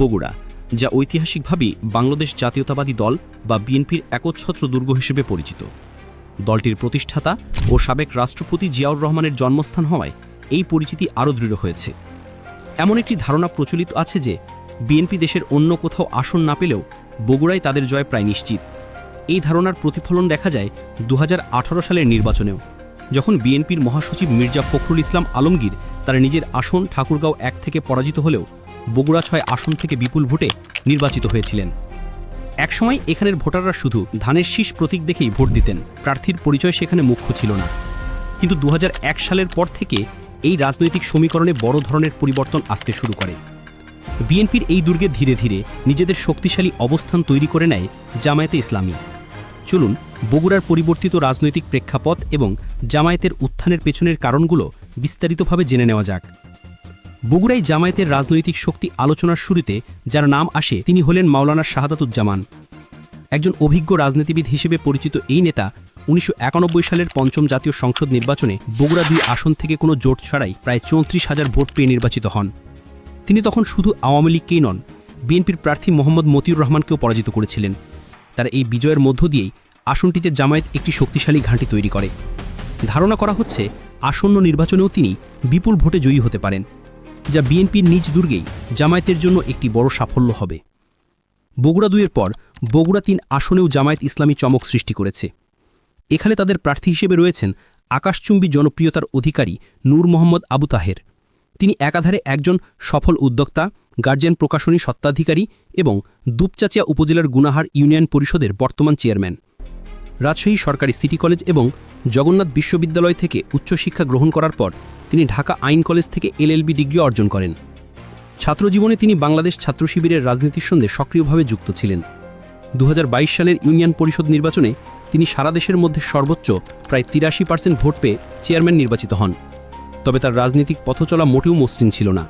বগুড়া, যা ঐতিহাসিকভাবেই বাংলাদেশ জাতীয়তাবাদী দল বা বিএনপির একচ্ছত্র দুর্গ হিসেবে পরিচিত। দলটির প্রতিষ্ঠাতা ও সাবেক রাষ্ট্রপতি জিয়াউর রহমানের জন্মস্থান হওয়ায় এই পরিচিতি আরও দৃঢ় হয়েছে। এমন একটি ধারণা প্রচলিত আছে যে, বিএনপি দেশের অন্য কোথাও আসন না পেলেও বগুড়ায় তাদের জয় প্রায় নিশ্চিত। এই ধারণার প্রতিফলন দেখা যায় দু হাজার আঠারো সালের নির্বাচনেও, যখন বিএনপির মহাসচিব মির্জা ফখরুল ইসলাম আলমগীর তার নিজের আসন ঠাকুরগাঁও এক থেকে পরাজিত হলেও বগুড়া ছয় আসন থেকে বিপুল ভোটে নির্বাচিত হয়েছিলেন। একসময় এখানের ভোটাররা শুধু ধানের শীষ প্রতীক দেখেই ভোট দিতেন, প্রার্থীর পরিচয় সেখানে মুখ্য ছিল না। কিন্তু দু হাজার এক সালের পর থেকে এই রাজনৈতিক সমীকরণে বড় ধরনের পরিবর্তন আসতে শুরু করে। বিএনপির এই দুর্গে ধীরে ধীরে নিজেদের শক্তিশালী অবস্থান তৈরি করে নেয় জামায়াতে ইসলামী। চলুন, বগুড়ার পরিবর্তিত রাজনৈতিক প্রেক্ষাপট এবং জামায়াতের উত্থানের পেছনের কারণগুলো বিস্তারিতভাবে জেনে নেওয়া যাক। বগুড়ায় জামায়াতের রাজনৈতিক শক্তি আলোচনার শুরুতে যার নাম আসে, তিনি হলেন মাওলানা শাহাদাতুজ্জামান। একজন অভিজ্ঞ রাজনীতিবিদ হিসেবে পরিচিত এই নেতা উনিশশো একানব্বই সালের পঞ্চম জাতীয় সংসদ নির্বাচনে বগুড়া দুই আসন থেকে কোনো জোট ছাড়াই প্রায় চৌত্রিশ হাজার ভোট পেয়ে নির্বাচিত হন। তিনি তখন শুধু আওয়ামী লীগকেই নন, বিএনপির প্রার্থী মোহাম্মদ মতিউর রহমানকেও পরাজিত করেছিলেন। তার এই বিজয়ের মধ্য দিয়েই আসনটিতে জামায়াত একটি শক্তিশালী ঘাঁটি তৈরি করে। ধারণা করা হচ্ছে, আসন্ন নির্বাচনেও তিনি বিপুল ভোটে জয়ী হতে পারেন। যা বিএনপির নিজ দুর্গেই জামায়াতের জন্য একটি বড় সাফল্য হবে। বগুড়া দুইয়ের পর বগুড়া তিন আসনেও জামায়াত ইসলামী চমক সৃষ্টি করেছে। এখানে তাদের প্রার্থী হিসেবে রয়েছেন আকাশচুম্বী জনপ্রিয়তার অধিকারী নূর মোহাম্মদ আবু তাহের। তিনি একাধারে একজন সফল উদ্যোক্তা, গার্জিয়ান প্রকাশনী সত্ত্বাধিকারী এবং দুপচাচিয়া উপজেলার গুনাহার ইউনিয়ন পরিষদের বর্তমান চেয়ারম্যান। রাজশাহী সরকারি সিটি কলেজ এবং জগন্নাথ বিশ্ববিদ্যালয় থেকে উচ্চশিক্ষা গ্রহণ করার পর তিনি ঢাকা আইন কলেজ থেকে এলএলবি ডিগ্রি অর্জন করেন। ছাত্রজীবনে তিনি বাংলাদেশ ছাত্র শিবিরের রাজনীতির সঙ্গে সক্রিয়ভাবে যুক্ত ছিলেন। দু হাজার বাইশ সালের ইউনিয়ন পরিষদ নির্বাচনে তিনি সারা দেশের মধ্যে সর্বোচ্চ প্রায় তিরাশি পার্সেন্ট ভোট পেয়ে চেয়ারম্যান নির্বাচিত হন। তবে তার রাজনৈতিক পথচলা মোটেও মসৃণ ছিল না।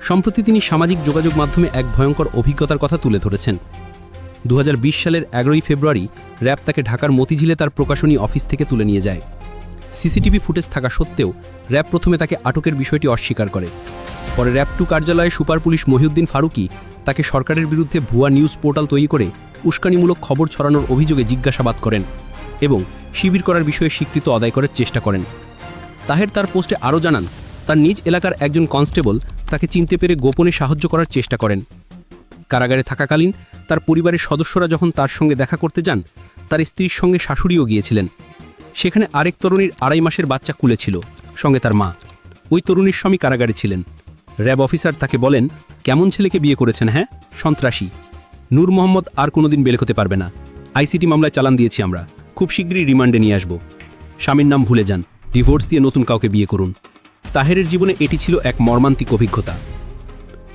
সম্প্রতি তিনি সামাজিক যোগাযোগ মাধ্যমে এক ভয়ঙ্কর অভিজ্ঞতার কথা তুলে ধরেছেন। দু হাজার বিশ সালের এগারোই ফেব্রুয়ারি র্যাব তাকে ঢাকার মতিঝিলে তার প্রকাশনী অফিস থেকে তুলে নিয়ে যায়। সিসিটিভি ফুটেজ থাকা সত্ত্বেও র্যাব প্রথমে তাকে আটকের বিষয়টি অস্বীকার করে। পরে র্যাব টু কার্যালয়ে সুপার পুলিশ মহিউদ্দিন ফারুকি তাকে সরকারের বিরুদ্ধে ভুয়া নিউজ পোর্টাল তৈরি করে উস্কানিমূলক খবর ছড়ানোর অভিযোগে জিজ্ঞাসাবাদ করেন এবং শিবির করার বিষয়ে স্বীকৃত আদায় করার চেষ্টা করেন। তাহের তার পোস্টে আরও জানান, তার নিজ এলাকার একজন কনস্টেবল তাকে চিনতে পেরে গোপনে সাহায্য করার চেষ্টা করেন। কারাগারে থাকাকালীন তার পরিবারের সদস্যরা যখন তার সঙ্গে দেখা করতে যান, তার স্ত্রীর সঙ্গে শাশুড়িও গিয়েছিলেন। সেখানে আরেক তরুণীর আড়াই মাসের বাচ্চা কুলে ছিল, সঙ্গে তার মা। ওই তরুণীর স্বামী কারাগারে ছিলেন। র্যাব অফিসার তাকে বলেন, কেমন ছেলেকে বিয়ে করেছেন হ্যাঁ? সন্ত্রাসী। নূর মোহাম্মদ আর কোনোদিন বেলে হতে পারবে না। আইসিটি মামলায় চালান দিয়েছি আমরা। খুব শীঘ্রই রিমান্ডে নিয়ে আসব। স্বামীর নাম ভুলে যান। ডিভোর্স দিয়ে নতুন কাউকে বিয়ে করুন। তাহেরের জীবনে এটি ছিল এক মর্মান্তিক অভিজ্ঞতা।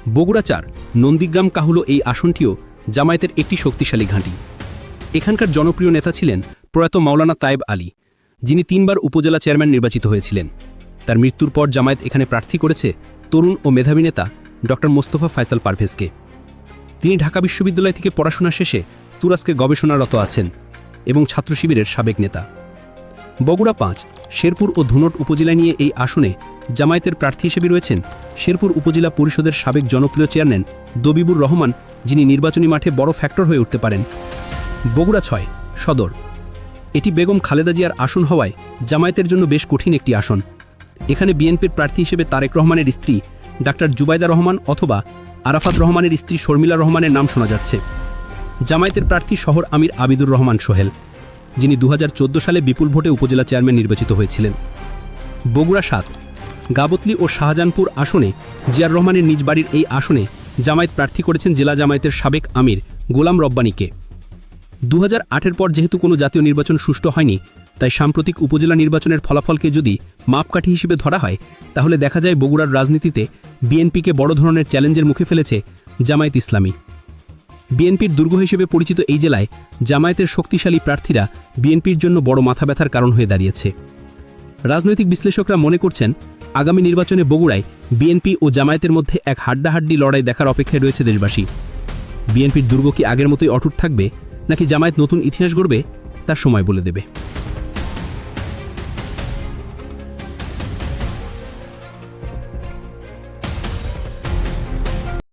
বগুড়া চার নন্দীগ্রাম কাহুলো এই আসনটিও জামায়াতের একটি শক্তিশালী ঘাঁটি। এখানকার জনপ্রিয় নেতা ছিলেন প্রয়াত মাওলানা তায়েব আলী, যিনি তিনবার উপজেলা চেয়ারম্যান নির্বাচিত হয়েছিলেন। তার মৃত্যুর পর জামায়াত এখানে প্রার্থী করেছে তরুণ ও মেধাবী নেতা ড মোস্তফা ফয়সাল পারভেজকে। তিনি ঢাকা বিশ্ববিদ্যালয় থেকে পড়াশোনা শেষে তুরাস্কে গবেষণারত আছেন এবং ছাত্র শিবিরের সাবেক নেতা। বগুড়া পাঁচ, শেরপুর ও ধুনট উপজেলা নিয়ে এই আসনে জামায়াতের প্রার্থী হিসেবে রয়েছেন শেরপুর উপজেলা পরিষদের সাবেক জনপ্রিয় চেয়ারম্যান দবিবুর রহমান, যিনি নির্বাচনী মাঠে বড় ফ্যাক্টর হয়ে উঠতে পারেন। বগুড়া ছয়, সদর। এটি বেগম খালেদা জিয়ার আসন হওয়ায় জামায়াতের জন্য বেশ কঠিন একটি আসন। এখানে বিএনপির প্রার্থী হিসেবে তারেক রহমানের স্ত্রী ডাক্তার জুবাইদা রহমান অথবা আরাফাত রহমানের স্ত্রী শর্মিলা রহমানের নাম শোনা যাচ্ছে। জামায়াতের প্রার্থী শহর আমির আবিদুর রহমান সোহেল। যিনি দু হাজার চোদ্দ সালে বিপুল ভোটে উপজেলা চেয়ারম্যান নির্বাচিত হয়েছিলেন। বগুড়া সাত, গাবতলি ও শাহজাহানপুর আসনে জিয়ার রহমানের নিজ বাড়ির এই আসনে জামায়াত প্রার্থী করেছেন জেলা জামায়াতের সাবেক আমির গোলাম রব্বানীকে। দু হাজার পর যেহেতু কোনো জাতীয় নির্বাচন সুষ্ঠু হয়নি, তাই সাম্প্রতিক উপজেলা নির্বাচনের ফলাফলকে যদি মাপকাঠি হিসেবে ধরা হয়, তাহলে দেখা যায় বগুড়ার রাজনীতিতে বিএনপিকে বড় ধরনের চ্যালেঞ্জের মুখে ফেলেছে জামায়াত ইসলামী। বিএনপির দুর্গ হিসেবে পরিচিত এই জেলায় জামায়াতের শক্তিশালী প্রার্থীরা বিএনপির জন্য বড় মাথা ব্যথার কারণ হয়ে দাঁড়িয়েছে। রাজনৈতিক বিশ্লেষকরা মনে করছেন, আগামী নির্বাচনে বগুড়ায় বিএনপি ও জামায়াতের মধ্যে এক হাড্ডাহাড্ডি লড়াই দেখার অপেক্ষায় রয়েছে দেশবাসী। বিএনপির দুর্গ কি আগের মতোই অটুট থাকবে, নাকি জামায়াত নতুন ইতিহাস গড়বে, তার সময় বলে দেবে।